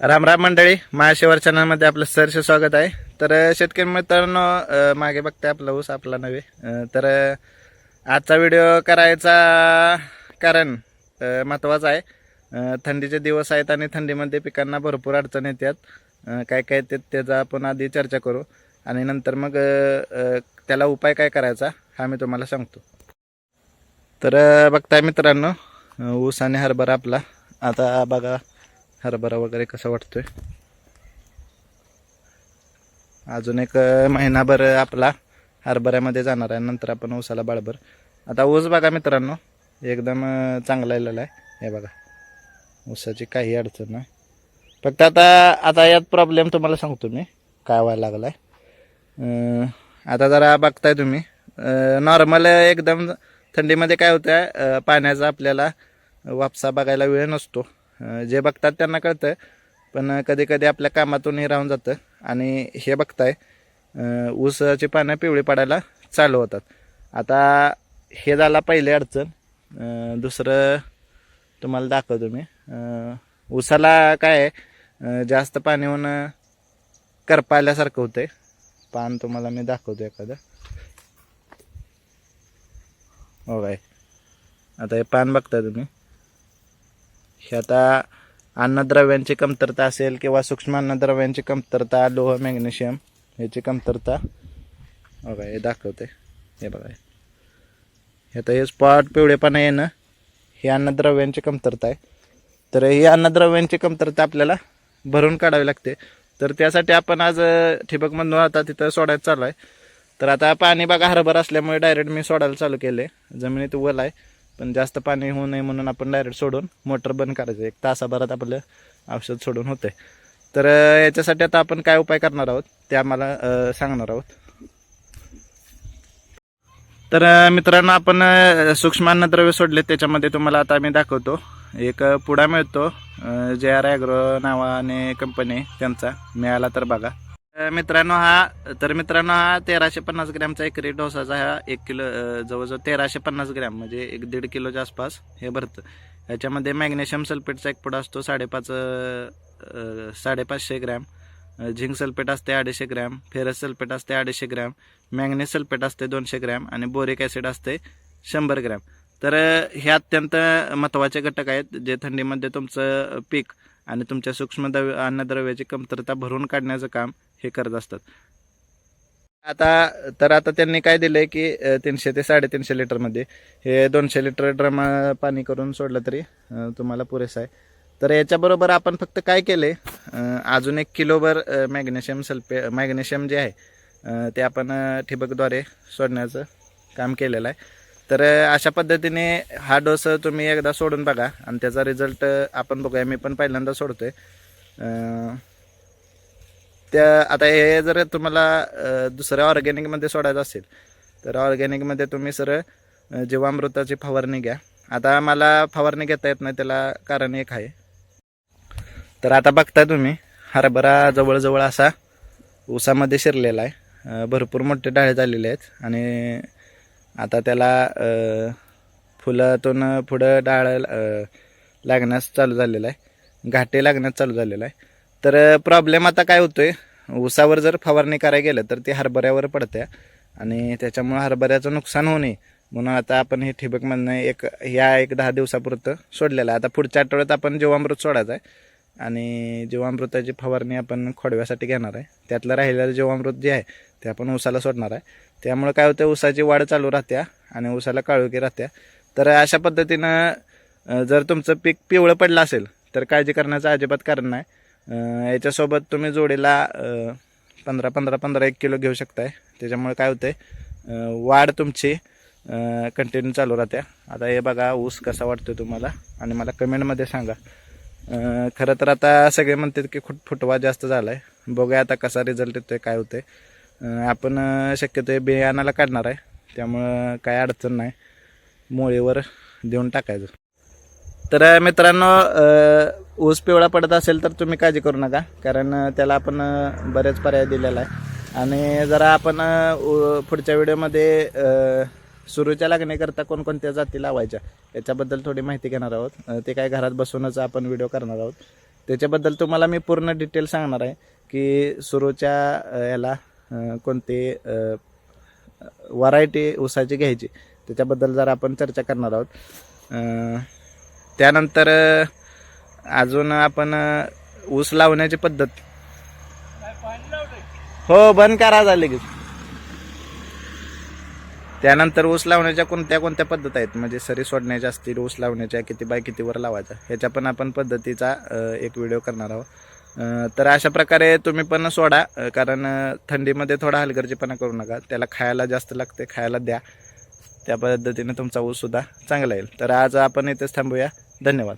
राम राम मंडळी महाशिवर चॅनलमध्ये आपलं सरसे स्वागत आहे. तर शेतकरी मित्रांनो मागे बघताय आपला ऊस आपला नव्हे तर आजचा व्हिडिओ करायचा कारण महत्त्वाचं आहे. थंडीचे दिवस आहेत आणि थंडीमध्ये पिकांना भरपूर अडचण येतात. काय काय ते त्याचा आपण आधी चर्चा करू. आणि नंतर मग त्याला उपाय काय करायचा हा मी तुम्हाला सांगतो. तर बघताय मित्रांनो ऊस आणि हरभरा आपला. आता बघा हरभरा वगैरे कसा वाटतोय? अजून एक महिनाभर आपला हरभऱ्यामध्ये जाणार आहे. नंतर आपण ऊसाला बाळभर. आता ऊस बघा मित्रांनो एकदम चांगला आलेला आहे. हे बघा ऊसाची काही अडचण नाही. फक्त आता आता यात प्रॉब्लेम तुम्हाला सांगतो मी काय व्हायला लागला आहे आता जरा बघताय तुम्ही. नॉर्मल एकदम थंडीमध्ये काय होतं पाण्याचा आपल्याला वापसा बघायला वेळ नसतो. जे बघतात त्यांना कळतं. पण कधी कधी आपल्या कामातून हे राहून जातं. आणि हे बघताय ऊसाची पानं पिवळी पडायला चालू होतात. आता हे झाला पहिली अडचण. दुसरं तुम्हाला दाखवतो मी. ऊसाला काय आहे, जास्त पाणी होऊन करपायल्यासारखं होतंय. पान तुम्हाला मी दाखवतो एखादं. हो काय आता हे पान बघताय तुम्ही. हे आता अन्नद्रव्यांची कमतरता असेल किंवा सूक्ष्म अन्नद्रव्यांची कमतरता लोह मॅग्नेशियम ह्याची कमतरता. बघा हे दाखवते हे बघा. हे आता हे स्पॉट पिवळेपणा येणं हे अन्नद्रव्यांची कमतरता आहे. तर ही अन्नद्रव्यांची कमतरता आपल्याला भरून काढावी लागते. तर त्यासाठी आपण आज ठिबकमधून आता तिथं सोडायचं चालू आहे. तर आता पाणी बघा हरभर असल्यामुळे डायरेक्ट मी सोडायला चालू केले जमिनीत वल आहे. पण जास्त पाणी होऊ नये म्हणून आपण डायरेक्ट सोडून मोटर बंद करायचं. एक तासाभरात आपलं औषध सोडून होतंय. तर याच्यासाठी आता आपण काय उपाय करणार आहोत ते आम्हाला सांगणार आहोत. तर मित्रांनो आपण सूक्ष्म अन्नद्रव्य सोडले त्याच्यामध्ये तुम्हाला आता आम्ही दाखवतो. एक पुडा मिळतो. जे आर ॲग्रो नावाने कंपनी त्यांचा. मिळाला तर बघा. मित्रांनो हा तर मित्रांनो हा तेराशे पन्नास ग्रॅमचा एकरी डोसाचा हा एक किलो जवळजवळ तेराशे पन्नास ग्रॅम म्हणजे एक दीड किलोच्या आसपास हे भरतं. याच्यामध्ये मॅग्नेशियम सल्फेटचा एक पुडा असतो साडेपाच साडेपाचशे ग्रॅम. झिंक सल्फेट असते अडीचशे ग्रॅम फेरस सल्फेट असते अडीचशे ग्रॅम मॅग्नेस सल्फेट असते दोनशे ग्रॅम आणि बोरिक ॲसिड असते शंभर ग्रॅम. तर हे अत्यंत महत्त्वाचे घटक आहेत जे थंडीमध्ये तुमचं पीक आणि तुमच्या सूक्ष्म अन्नद्रव्याची कमतरता भरून काढण्याचं काम हे करत असतात. आता तर आता त्यांनी काय दिलंय की तीनशे ते साडेतीनशे लिटरमध्ये हे दोनशे लिटर ड्रम पाणी करून सोडलं तरी तुम्हाला पुरेसं आहे. तर याच्याबरोबर आपण फक्त काय केले अजून एक किलोभर मॅग्नेशियम सल्फे मॅग्नेशियम जे आहे ते आपण ठिबकद्वारे सोडण्याचं काम केलेलं आहे. तर अशा पद्धतीने हा डोस तुम्ही एकदा सोडून बघा आणि त्याचा रिझल्ट आपण बघूया. मी पण पहिल्यांदा सोडतोय. आहे त्या आता हे जर तुम्हाला दुसऱ्या ऑर्गॅनिकमध्ये सोडायचं असेल तर ऑर्गॅनिकमध्ये तुम्ही सर जीवामृताची फवारणी घ्या. आता मला फवारणी घेता येत नाही त्याला कारण एक आहे. तर आता बघताय तुम्ही हरभरा जवळजवळ असा ऊसामध्ये शिरलेला आहे. भरपूर मोठे डाळे झालेले आहेत आणि आता त्याला फुलातून पुढं डाळ लागण्यास चालू झालेलं आहे. घाटे लागण्यास चालू झालेलं आहे. तर प्रॉब्लेम आता काय होतोय? ऊसावर जर फवारणी करायला गेलं तर ती हरभऱ्यावर पडते आणि त्याच्यामुळं हरभऱ्याचं नुकसान होऊ नये. म्हणून आता आपण हे ठिबकमधनं एक ह्या एक दहा दिवसापुरतं सोडलेलं आहे. आता पुढच्या आठवड्यात आपण जीवामृत सोडायचं आहे आणि जीवामृताची फवारणी आपण खोडव्यासाठी घेणार आहे. त्यातलं राहिलेलं जीवामृत जे आहे ते आपण ऊसाला सोडणार आहे. त्यामुळे काय होतं ऊसाची वाढ चालू राहत्या आणि ऊसाला काळोखी राहत्या. तर अशा पद्धतीनं जर तुमचं पीक पिवळं पडलं असेल तर काळजी करण्याचं अजिबात कारण नाही. याच्यासोबत तुम्ही जोडीला पंधरा पंधरा पंधरा एक किलो घेऊ शकताय. त्याच्यामुळे काय होतंय वाढ तुमची कंटिन्यू चालू राहते. आता हे बघा ऊस कसा वाटतो तुम्हाला आणि मला कमेंटमध्ये सांगा. खरं तर आता सगळे म्हणतात की खूप फुटवा जास्त झाला आहे बघूया आता कसा रिझल्ट येतोय काय होतंय. आपण शक्यतो बियाणाला काढणार आहे. त्यामुळं काय अडचण नाही. मोळीवर देऊन टाकायचं. तर मित्रांनो ऊस पिवळा पडत असेल तर तुम्ही काळजी करू नका कारण त्याला आपण बरेच पर्याय दिलेला आहे. आणि जरा आपण उ- पुढच्या व्हिडिओमध्ये सुरूच्या लागण्याकरता कोणकोणत्या जाती लावायच्या याच्याबद्दल थोडी माहिती घेणार आहोत. ते काय घरात बसूनच आपण व्हिडिओ करणार आहोत. त्याच्याबद्दल तुम्हाला मी पूर्ण डिटेल सांगणार आहे की सुरूच्या याला कोणते व्हरायटी ऊसाची घ्यायची त्याच्याबद्दल जरा आपण चर्चा करणार आहोत. त्यानंतर अजून आपण ऊस लावण्याची पद्धत. हो बंद करा झाले की त्यानंतर ऊस लावण्याच्या कोणत्या कोणत्या पद्धत आहेत? म्हणजे सरी सोडण्याच्या असतील ऊस लावण्याच्या किती बाय कितीवर लावायचा ह्याच्या पण आपण पद्धतीचा एक व्हिडिओ करणार आहोत. तर अशा प्रकारे तुम्ही पण सोडा कारण थंडीमध्ये थोडा हलगर्जीपणा करू नका. त्याला खायला जास्त लागते खायला द्या. त्या पद्धतीने तुमचा ऊस सुद्धा चांगला येईल. तर आज आपण इथेच थांबूया. धन्यवाद.